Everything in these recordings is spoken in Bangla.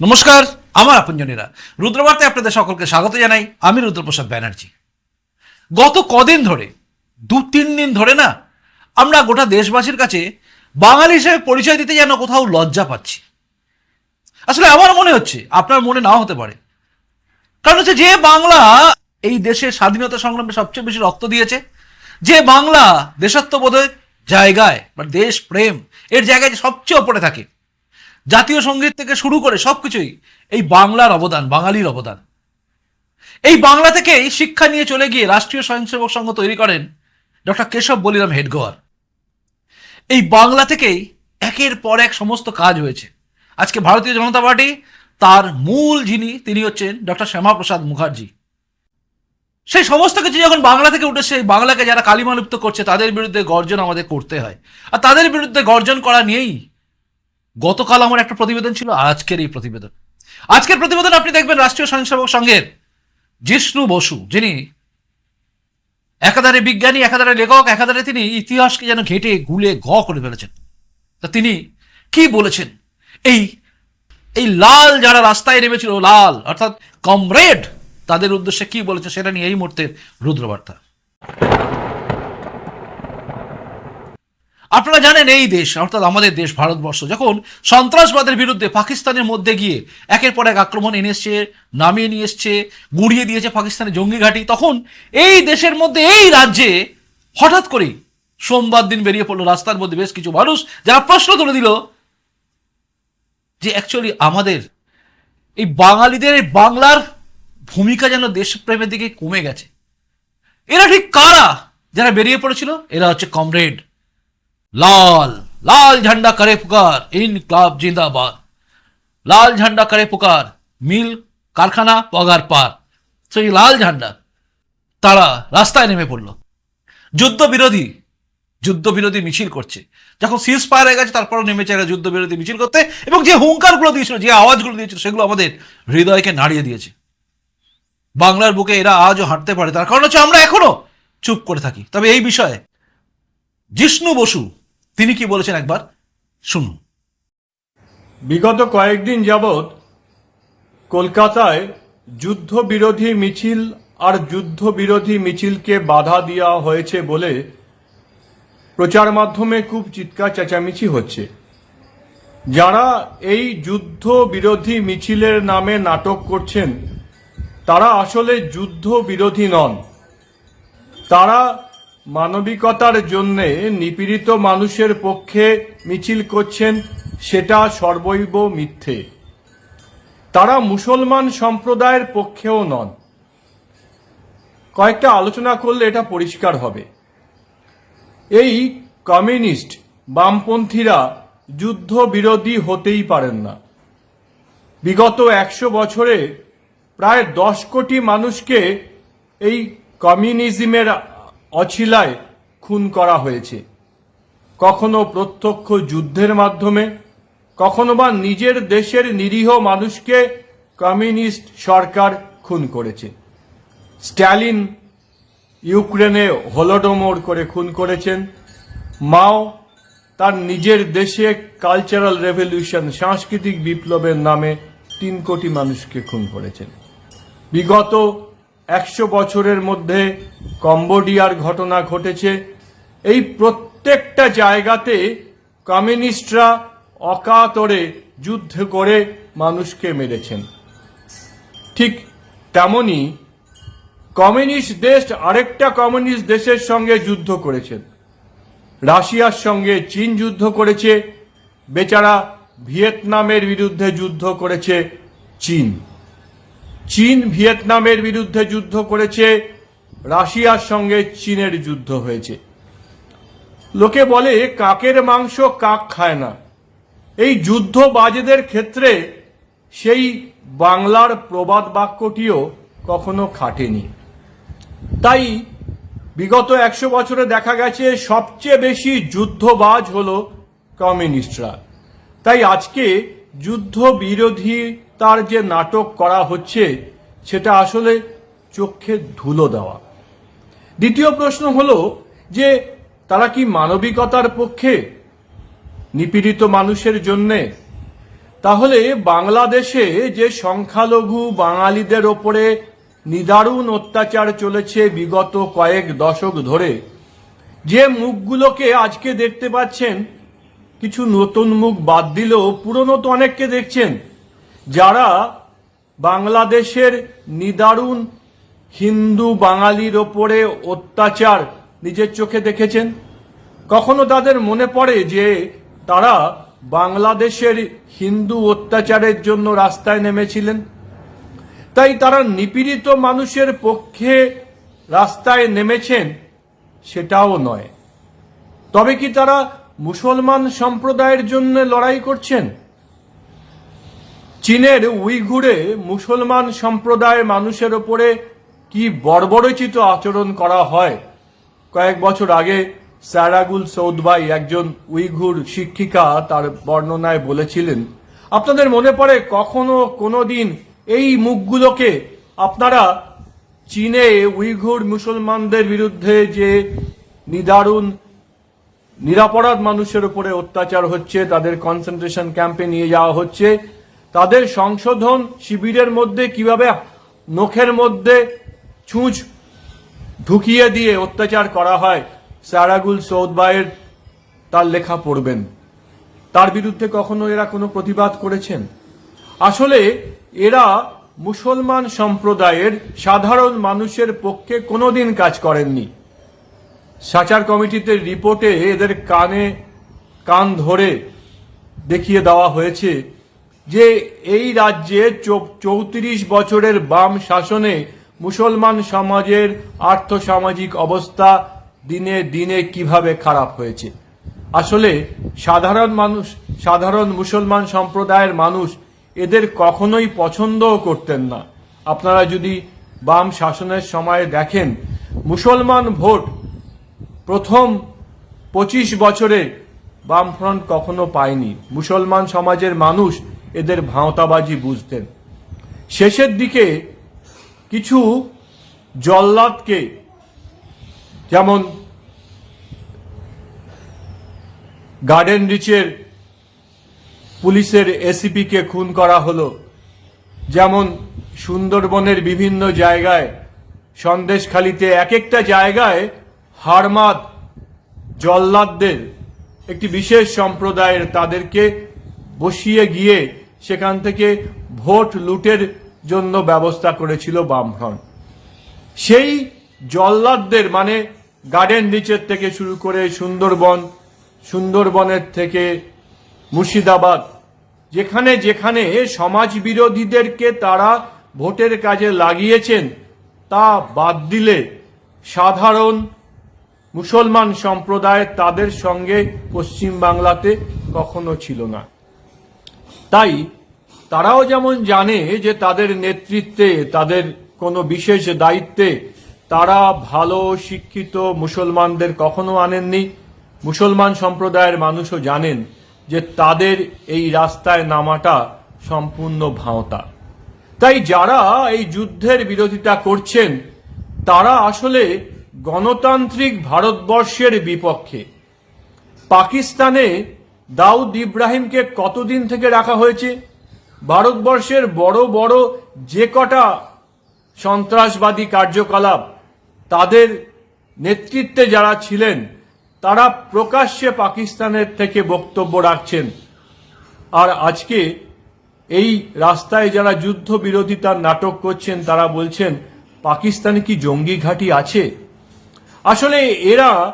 নমস্কার, আমার আপনজনীরা। রুদ্রবার্তায় আপনাদের সকলকে স্বাগত জানাই। আমি রুদ্রপ্রসাদ ব্যানার্জি। গত কদিন ধরে, দু তিন দিন ধরে না, আমরা গোটা দেশবাসীর কাছে বাঙালি হিসেবে পরিচয় দিতে যেন কোথাও লজ্জা পাচ্ছি। আসলে আমার মনে হচ্ছে, আপনার মনে নাও হতে পারে। কারণ হচ্ছে যে বাংলা এই দেশের স্বাধীনতা সংগ্রামে সবচেয়ে বেশি রক্ত দিয়েছে, যে বাংলা দেশাত্মবোধের জায়গায় বা দেশ প্রেম এর জায়গায় সবচেয়ে ওপরে থাকে জাতীয় সংগীত থেকে শুরু করে সবকিছুই এই বাংলার অবদান, বাঙালির অবদান। এই বাংলা থেকেই শিক্ষা নিয়ে চলে গিয়ে রাষ্ট্রীয় স্বয়ংসেবক সংঘ তৈরি করেন ডক্টর কেশব বলিরাম হেডগোয়ার। এই বাংলা থেকেই একের পর এক সমস্ত কাজ হয়েছে। আজকে ভারতীয় জনতা পার্টি তার মূল যিনি, তিনি হচ্ছেন ডক্টর শ্যামাপ্রসাদ মুখার্জি। সেই সমস্ত কিছু যখন বাংলা থেকে উঠে সেই বাংলাকে যারা কালিমালুপ্ত করছে, তাদের বিরুদ্ধে গর্জন আমাদের করতে হয়। আর তাদের বিরুদ্ধে গর্জন করা নিয়েই গতকাল আমার একটা প্রতিবেদন ছিল, আজকের এই প্রতিবেদন। আজকের প্রতিবেদন আপনি দেখবেন রাষ্ট্রীয় স্বয়ংসেবক সংঘের জিষ্ণু বসু, যিনি একাধারে বিজ্ঞানী, একাধারে লেখক, একাধারে তিনি ইতিহাসকে যেন ঘেটে গুলে ঘ করে ফেলেছেন। তা তিনি কি বলেছেন? এই এই লাল যারা রাস্তায় নেমেছিল, লাল, অর্থাৎ কমরেড, তাদের উদ্দেশ্যে কি বলেছে সেটা নিয়ে এই মুহূর্তের রুদ্রবার্তা। আপনারা জানেন এই দেশ, অর্থাৎ আমাদের দেশ ভারতবর্ষ, যখন সন্ত্রাসবাদের বিরুদ্ধে পাকিস্তানের মধ্যে গিয়ে একের পর এক আক্রমণ এনে এসছে, নামিয়ে নিয়ে এসছে, গুড়িয়ে দিয়েছে পাকিস্তানের জঙ্গি ঘাঁটি, তখন এই দেশের মধ্যে, এই রাজ্যে হঠাৎ করেই সোমবার দিন বেরিয়ে পড়ল রাস্তার মধ্যে বেশ কিছু মানুষ, যারা প্রশ্ন তুলে দিল যে অ্যাকচুয়ালি আমাদের এই বাঙালিদের, এই বাংলার ভূমিকা যেন দেশপ্রেমের দিকে কমে গেছে। এরা ঠিক কারা যারা বেরিয়ে পড়েছিল? এরা হচ্ছে কমরেড লাল লাল ঝান্ডা করে পুকার ইন ক্লাব জিন্দাবাদ লাল ঝান্ডা করে পুকার মিল কারখানা পগার পার সেই লাল ঝান্ডা তারা রাস্তায় নেমে পড়ল যুদ্ধ বিরোধী যুদ্ধ বিরোধী মিছিল করছে যখন সিজ পার হয়ে গেছে তারপরও নেমেছে এরা যুদ্ধ বিরোধী মিছিল করতে এবং যে হুঙ্কারগুলো দিয়েছিল যে আওয়াজগুলো দিয়েছিল সেগুলো আমাদের হৃদয়কে নাড়িয়ে দিয়েছে বাংলার বুকে এরা আজও হাঁটতে পারে তার কারণ হচ্ছে আমরা এখনও চুপ করে থাকি তবে এই বিষয়ে জিষ্ণু বসু তিনি কি বলেছেন একবার? শুনুন। বিগত কয়েকদিন যাবৎ কলকাতায় যুদ্ধ বিরোধী মিছিল আর যুদ্ধবিরোধী মিছিলকে বাধা দেওয়া হয়েছে বলে প্রচার মাধ্যমে খুব চিৎকার চেঁচামেচি হচ্ছে। যারা এই যুদ্ধ বিরোধী মিছিলের নামে নাটক করছেন, তারা আসলে যুদ্ধ বিরোধী নন। তারা মানবিকতার জন্যে নিপীড়িত মানুষের পক্ষে মিছিল করছেন সেটা সর্বৈব মিথ্যে। তারা মুসলমান সম্প্রদায়ের পক্ষেও নন। কয়েকটা আলোচনা করলে এটা পরিষ্কার হবে। এই কমিউনিস্ট বামপন্থীরা যুদ্ধ বিরোধী হতেই পারেন না। বিগত একশো বছরে প্রায় দশ কোটি মানুষকে এই কমিউনিজমের অছিলায় খুন করা হয়েছে। কখনো প্রত্যক্ষ যুদ্ধের মাধ্যমে, কখনো বা নিজের দেশের নিরীহ মানুষকে কমিউনিস্ট সরকার খুন করেছে। স্ট্যালিন ইউক্রেনে হলোডোমোর করে খুন করেছেন। মাও তার নিজের দেশে কালচারাল রেভলিউশন, সাংস্কৃতিক বিপ্লবের নামে তিন কোটি মানুষকে খুন করেছেন। বিগত একশো বছরের মধ্যে কম্বোডিয়ার ঘটনা ঘটেছে। এই প্রত্যেকটা জায়গাতে কমিউনিস্টরা অকাতরে যুদ্ধ করে মানুষকে মেরেছেন। ঠিক তেমনি কমিউনিস্ট দেশ আরেকটা কমিউনিস্ট দেশের সঙ্গে যুদ্ধ করেছেন রাশিয়ার সঙ্গে চীন যুদ্ধ করেছে। বেচারা ভিয়েতনামের বিরুদ্ধে যুদ্ধ করেছে চীন। চীন ভিয়েতনামের বিরুদ্ধে যুদ্ধ করেছে, রাশিয়ার সঙ্গে চীনের যুদ্ধ হয়েছে। লোকে বলে, কাকের মাংস কাক খায় না। এই যুদ্ধবাজেদের ক্ষেত্রে সেই বাংলার প্রবাদ বাক্যটিও কখনো খাটেনি। তাই বিগত একশো বছরে দেখা গেছে, সবচেয়ে বেশি যুদ্ধবাজ হল কমিউনিস্টরা। তাই আজকে যুদ্ধ বিরোধী তার যে নাটক করা হচ্ছে, সেটা আসলে চোখে ধুলো দেওয়া। দ্বিতীয় প্রশ্ন হলো যে, তারা কি মানবিকতার পক্ষে নিপীড়িত মানুষের জন্যে? তাহলে বাংলাদেশে যে সংখ্যালঘু বাঙালিদের ওপরে নিদারুণ অত্যাচার চলেছে বিগত কয়েক দশক ধরে, যে মুখগুলোকে আজকে দেখতে পাচ্ছেন, কিছু নতুন মুখ বাদ দিলেও পুরনো তো অনেককে দেখছেন যারা বাংলাদেশের নিদারুণ হিন্দু বাঙালির ওপরে অত্যাচার নিজের চোখে দেখেছেন, কখনো তাদের মনে পড়ে যে তারা বাংলাদেশের হিন্দু অত্যাচারের জন্য রাস্তায় নেমেছিলেন? তাই তারা নিপীড়িত মানুষের পক্ষে রাস্তায় নেমেছেন সেটাও নয়। তবে কি তারা মুসলমান সম্প্রদায়ের জন্য লড়াই করছেন? চীনের উইঘুরে মুসলমান সম্প্রদায়ের মানুষের ওপরে কি বর্বরচিত আচরণ করা হয়? কয়েক বছর আগে স্যারাগুল সৌদবাই একজন উইঘুর শিক্ষিকা তার বর্ণনায় বলেছিলেন, আপনাদের মনে পড়ে কখনো কোনো দিন এই মুখগুলোকে আপনারা চীনে উইঘুর মুসলমানদের বিরুদ্ধে যে নিদারুণ, নিরাপরাধ মানুষের উপরে অত্যাচার হচ্ছে, তাদের কনসেন্ট্রেশন ক্যাম্পে নিয়ে যাওয়া হচ্ছে তাদের সংশোধন শিবিরের মধ্যে কীভাবে নখের মধ্যে ছুঁচ ঢুকিয়ে দিয়ে অত্যাচার করা হয়, সারাগুল সৌদবায়ের তার লেখা পড়বেন। তার বিরুদ্ধে কখনো এরা কোনো প্রতিবাদ করেছেন? আসলে এরা মুসলমান সম্প্রদায়ের সাধারণ মানুষের পক্ষে কোনোদিন কাজ করেননি। সাচার কমিটিতে রিপোর্টে এদের কানে কান ধরে দেখিয়ে দেওয়া হয়েছে যে এই রাজ্যে চৌত্রিশ বছরের বাম শাসনে মুসলমান সমাজের আর্থসামাজিক অবস্থা দিনে দিনে কীভাবে খারাপ হয়েছে? আসলে সাধারণ মানুষ, সাধারণ মুসলমান সম্প্রদায়ের মানুষ এদের কখনোই পছন্দও করতেন না। আপনারা যদি বাম শাসনের সময় দেখেন, মুসলমান ভোট প্রথম পঁচিশ বছরে বামফ্রন্ট কখনো পায়নি। মুসলমান সমাজের মানুষ এদের ভাঁওতাবাজি বুঝতেন। শেষের দিকে কিছু জল্লাদকে, যেমন গার্ডেন রিচের পুলিশের এসিপিকে খুন করা হলো, যেমন সুন্দরবনের বিভিন্ন জায়গায় সন্দেশখালিতে এক একটা জায়গায় হারমাদ জল্লাদদের একটি বিশেষ সম্প্রদায়ের তাদেরকে বসিয়ে গিয়ে সেখান থেকে ভোট লুটের জন্য ব্যবস্থা করেছিল বামফ্রন্ট। সেই জল্লাদদের মানে গার্ডেন রিচের থেকে শুরু করে সুন্দরবন, সুন্দরবনের থেকে মুর্শিদাবাদ, যেখানে যেখানে সমাজ বিরোধীদেরকে তারা ভোটের কাজে লাগিয়েছেন, তা বাদ দিলে সাধারণ মুসলমান সম্প্রদায় তাদের সঙ্গে পশ্চিম বাংলাতে কখনো ছিল না। তাই তারাও যেমন জানে যে তাদের নেতৃত্বে, তাদের কোনো বিশেষ দায়িত্বে, তারা ভালো, শিক্ষিত মুসলমানদের কখনো আনেননি। মুসলমান সম্প্রদায়ের মানুষও জানেন যে তাদের এই রাস্তায় নামাটা সম্পূর্ণ ভাঁওতা। তাই যারা এই যুদ্ধের বিরোধিতা করছেন, তারা আসলে গণতান্ত্রিক ভারতবর্ষের বিপক্ষে। পাকিস্তানে দাউদ ইব্রাহিমকে কতদিন থেকে রাখা হয়েছে? ভারতবর্ষের বড় বড় যে কটা সন্ত্রাসবাদী কার্যকলাপ, তাদের নেতৃত্বে যারা ছিলেন, তারা প্রকাশ্যে পাকিস্তানের থেকে বক্তব্য রাখছেন। আর আজকে এই রাস্তায় যারা যুদ্ধ বিরোধিতার নাটক করছেন, তারা বলছেন, পাকিস্তানে কি জঙ্গি ঘাঁটি আছে? আসলে এরা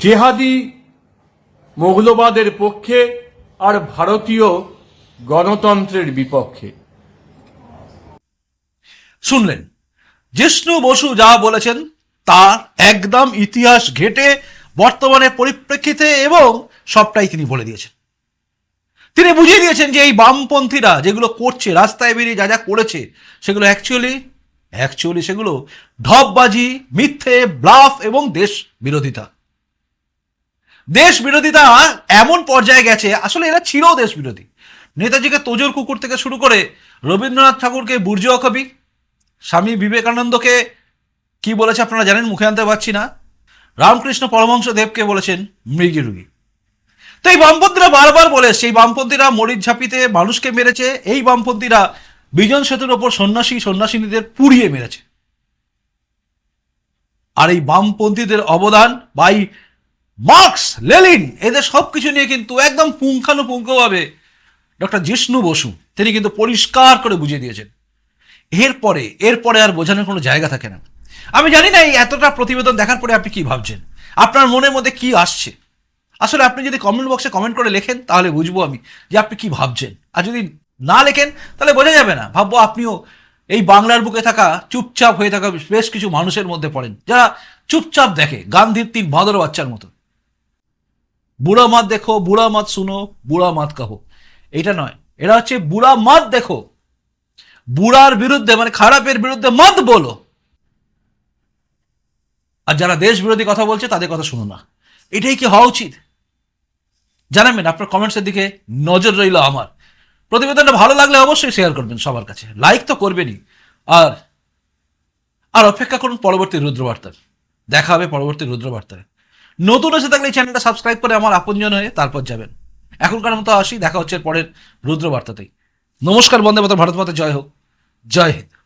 জেহাদি মৌলবাদের পক্ষে আর ভারতীয় গণতন্ত্রের বিপক্ষে। শুনলেন, জিষ্ণু বসু যা বলেছেন তার একদম ইতিহাস ঘেটে বর্তমানের পরিপ্রেক্ষিতে এবং সবটাই তিনি বলে দিয়েছেন। তিনি বুঝিয়ে দিয়েছেন যে এই বামপন্থীরা যেগুলো করছে, রাস্তায় বেরিয়ে যা যা করেছে, সেগুলো অ্যাকচুয়ালি অ্যাকচুয়ালি সেগুলো ঢপবাজি, মিথ্যে ব্লাফ এবং দেশ বিরোধিতা দেশ বিরোধিতা এমন পর্যায়ে গেছে, আসলে এরা ছিল দেশ বিরোধী নেতাজিকে তোজোর কুকুর থেকে শুরু করে রবীন্দ্রনাথ ঠাকুরকে বুর্জীয় কবি স্বামী বিবেকানন্দকে কি বলেছে আপনারা জানেন, মুখে আনতে পারছি না, রামকৃষ্ণ পরমহংস দেবকে বলেছেন, মৃগী রুগী। তো এই বামপন্থীরা বারবার বলে, সেই বামপন্থীরা মরিচ ঝাঁপিতে মানুষকে মেরেছে, এই বামপন্থীরা বিজন সেতুর ওপর সন্ন্যাসী সন্ন্যাসিনীদের পুড়িয়ে মেরেছে। আর এই বামপন্থীদের অবদান বাই মার্কস, লেলিন, এদের সবকিছু নিয়ে কিন্তু একদম পুঙ্খানুপুঙ্খভাবে ডক্টর জিষ্ণু বসু, তিনি কিন্তু পরিষ্কার করে বুঝিয়ে দিয়েছেন। এরপরে এরপরে আর বোঝানোর কোনো জায়গা থাকে না। আমি জানি না এই এতটা প্রতিবেদন দেখার পরে আপনি কি ভাবছেন? আপনার মনের মধ্যে কি আসছে? আসলে আপনি যদি কমেন্ট বক্সে কমেন্ট করে লেখেন, তাহলে বুঝব আমি যে আপনি কি ভাবছেন। আর যদি না লেখেন, তাহলে বোঝা যাবে না। ভাববো আপনিও এই বাংলার বুকে থাকা, চুপচাপ হয়ে থাকা বেশ কিছু মানুষের মধ্যে পড়েন, যারা চুপচাপ দেখে, গান্ধীর তিন বাঁদর বাচ্চার মতো। বুড়া মাত দেখো, বুড়া মাত শুনো, বুড়া মাত কাহো। এটা নয়। এটা হচ্ছে বুড়া মত দেখো। বুড়ার বিরুদ্ধে মানে খারাপের বিরুদ্ধে মত বলো। আর যারা দেশ বিরোধী কথা বলছে, তাদের কথা শুনো না। এটাই কি হওয়া উচিত? জানাবেন, আপনার কমেন্টসের দিকে নজর রইল আমার। প্রতিবেদনটা ভালো লাগলে অবশ্যই শেয়ার করবেন সবার কাছে। লাইক তো করবেনই। আর আর অপেক্ষা করুন পরবর্তী রুদ্রবার্তার। দেখা হবে পরবর্তী রুদ্রবার্তায়। নতুন এসে থাকলে এই চ্যানেলটা সাবস্ক্রাইব করে আমার আপনজন হয়ে তারপর যাবেন। এখনকার মতো আসি, দেখা হচ্ছে পরের রুদ্রবার্তাতেই। নমস্কার, বন্দে মাতা ভারত মাতা, জয় হোক। জয় হিন্দ।